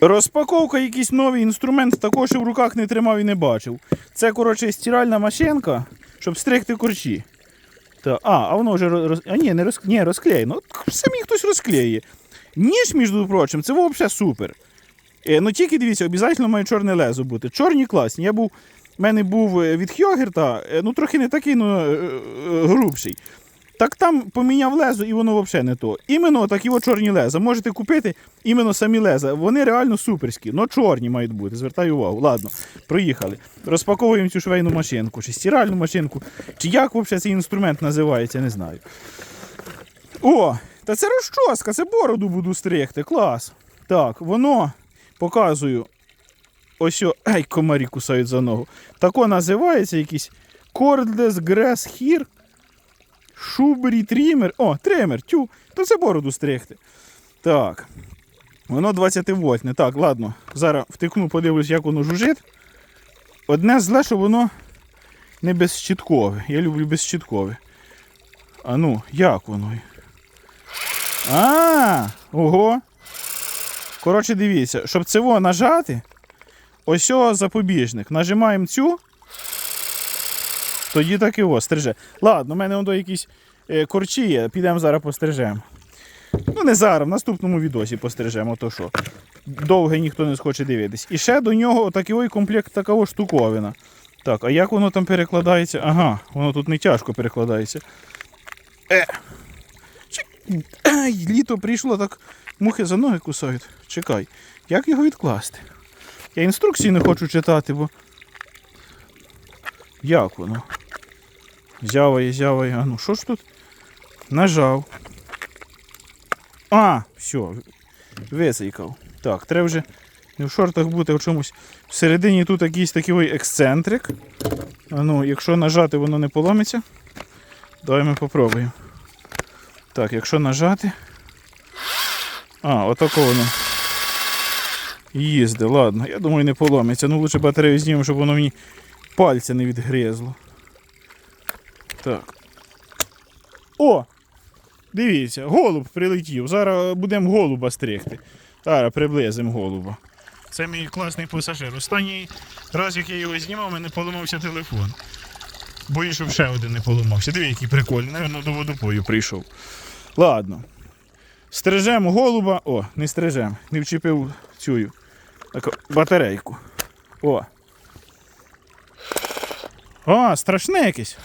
Розпаковка, якийсь новий інструмент, також в руках не тримав і не бачив. Це, коротше, стиральна машинка, щоб стригти корчі. Та, а, а воно вже роз... А ні, не роз... ні, розклеєно. Самі хтось розклеює. Ніж, між прочим, це взагалі супер. Е, ну тільки дивіться, обов'язково має чорне лезо бути. Чорні класні. Я був, в мене був е, від Хьогерта, е, ну трохи не такий, ну е, грубший. Так там поміняв лезо і воно взагалі не то. Іменно такі от чорні леза. Можете купити іменно самі леза. Вони реально суперські, але чорні мають бути. Звертаю увагу. Ладно, проїхали. Розпаковуємо цю швейну машинку, чи стиральну машинку, чи як взагалі цей інструмент називається, не знаю. О, та це розчоска, це бороду буду стригти. Клас. Так, воно показую. Ось, о, ай, комарі кусають за ногу. Тако називається якийсь Cordless Grass Hair Шубері трімер. О, тример, тю, то це бороду стригти. Так. Воно 20 вольтне. Так, ладно. Зараз втикну, подивлюсь, як воно жужить. Одне зле, що воно не безщіткове. Я люблю безщіткове. А ну, як воно? А, ого. Коротше, дивіться, щоб во нажати, ось запобіжник. Нажимаємо цю. Тоді так і о, стриже. Ладно, у мене воно якісь е, корчі є, підемо зараз пострижемо. Ну, не зараз, в наступному відосі пострижемо, то що. Довго ніхто не схоче дивитись. І ще до нього такий комплект такого штуковина. Так, а як воно там перекладається? Ага, воно тут не тяжко перекладається. Е. Ай, літо прийшло, так мухи за ноги кусають. Чекай, як його відкласти? Я інструкції не хочу читати, бо. Як воно? Зяває, зяває. А ну що ж тут? Нажав. А, все, висейкав. Так, треба вже не в шортах бути, а в чомусь. Всередині тут якийсь такий ексцентрик. А ну, якщо нажати, воно не поломиться. Давай ми попробуємо. Так, якщо нажати. А, отако воно. Їзде, ладно. Я думаю, не поломиться. Ну лучше батарею знімемо, щоб воно мені пальця не відгризло. Так. О! Дивіться, голуб прилетів. Зараз будемо голуба стригти. Зараз приблизимо голуба. Це мій класний пасажир. Останній раз, як я його знімав, мене поламався телефон. Боюсь, щоб ще один не поламався. Диви, який прикольний. Навірно, до водопою прийшов. Ладно. Стрижемо голуба. О, не стрижемо. Не вчепив цю таку батарейку. О. О, страшне якесь.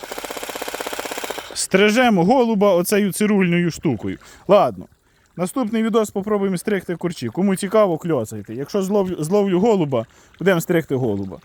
Стрижемо голуба оцею цирульною штукою. Ладно. Наступний відос попробуємо стригти курчі. Кому цікаво, кльоцайте. Якщо зловлю голуба, будемо стригти голуба.